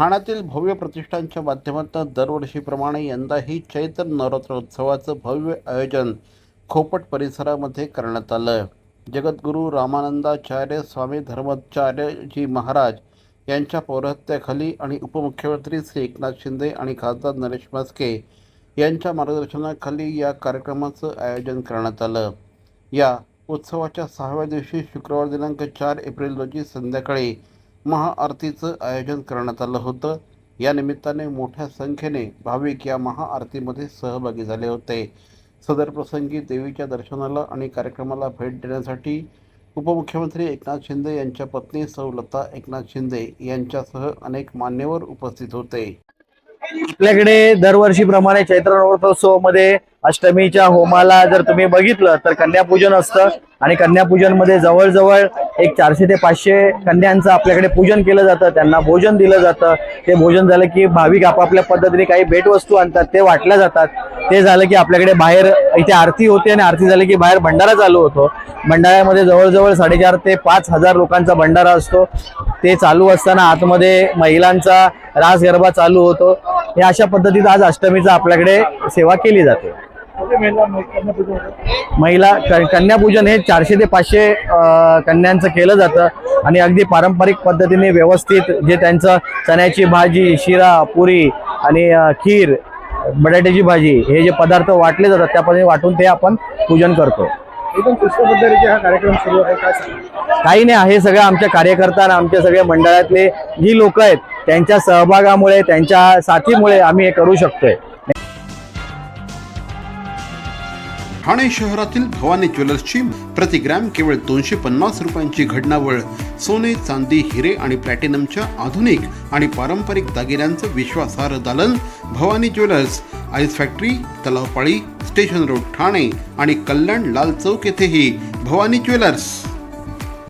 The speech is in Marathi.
ठाण्यातील भव्य प्रतिष्ठानच्या माध्यमातून दरवर्षीप्रमाणे यंदाही चैत्र नवरात्र उत्सवाचं भव्य आयोजन खोपट परिसरामध्ये करण्यात आलं. जगद्गुरू रामानंदाचार्य स्वामी धर्माचार्यजी महाराज यांच्या पौरोहित्याखाली आणि उपमुख्यमंत्री श्री एकनाथ शिंदे आणि खासदार नरेश म्हस्के यांच्या मार्गदर्शनाखाली या कार्यक्रमाचं आयोजन करण्यात आलं. या उत्सवाच्या सहाव्या दिवशी शुक्रवार दिनांक चार एप्रिल रोजी संध्याकाळी महाआरतीचं आयोजन करण्यात आलं होतं. या निमित्ताने मोठ्या संख्येने भाविक या महाआरतीमध्ये सहभागी झाले होते. सदर प्रसंगी देवीच्या दर्शनाला आणि कार्यक्रमाला भेट देण्यासाठी उपमुख्यमंत्री एकनाथ शिंदे यांच्या पत्नी सौलता एकनाथ शिंदे यांच्यासह अनेक मान्यवर उपस्थित होते. आपल्याकडे दरवर्षीप्रमाणे चैत्र नवरात्रोत्सवामध्ये अष्टमीच्या होमाला जर तुम्ही बघितलं तर कन्यापूजन असतं. आणि कन्यापूजनमध्ये जवळजवळ एक चारशे ते पाचशे कन्यांचं आपल्याकडे पूजन केलं जातं. त्यांना भोजन दिलं जातं. ते भोजन झालं की भाविक आपापल्या पद्धतीने काही भेटवस्तू आणतात ते वाटल्या जातात. ते झालं की आपल्याकडे बाहेर इथे आरती होते आणि आरती झाली की बाहेर भंडारा चालू होतो. भंडाऱ्यामध्ये जवळजवळ साडेचार ते पाच हजार लोकांचा भंडारा असतो. ते चालू असताना आतमध्ये महिलांचा रास गरबा चालू होतो. हे अशा पद्धतीत आज अष्टमीचा आपल्याकडे सेवा केली जाते. महिला क- कन्यापूजन हे चारशे ते पाचशे कन्यांचं केलं जातं आणि अगदी पारंपरिक पद्धतीने व्यवस्थित जे त्यांचं चण्याची भाजी शिरा पुरी आणि खीर बटाट्याची भाजी हे जे पदार्थ वाटले जातात त्या वाटून ते आपण पूजन करतो. हा कार्यक्रम सुरू आहे काही नाही हे सगळं आमच्या कार्यकर्ता आणि आमच्या सगळ्या मंडळातले जी लोक आहेत त्यांच्या सहभागामुळे त्यांच्या साथीमुळे आम्ही हे करू शकतोय. ठाणे शहरातील भवानी ज्वेलर्सची प्रति ग्रॅम केवळ दोनशे पन्नास रुपयांची घडणावळ सोने चांदी हिरे आणि प्लॅटिनमच्या आधुनिक आणि पारंपरिक दागिन्यांचं विश्वासार्ह दालन Bhavani jewellers ice factory Talavpali station road Thane आणि कल्याण लाल चौक येथेही भवानी ज्वेलर्स.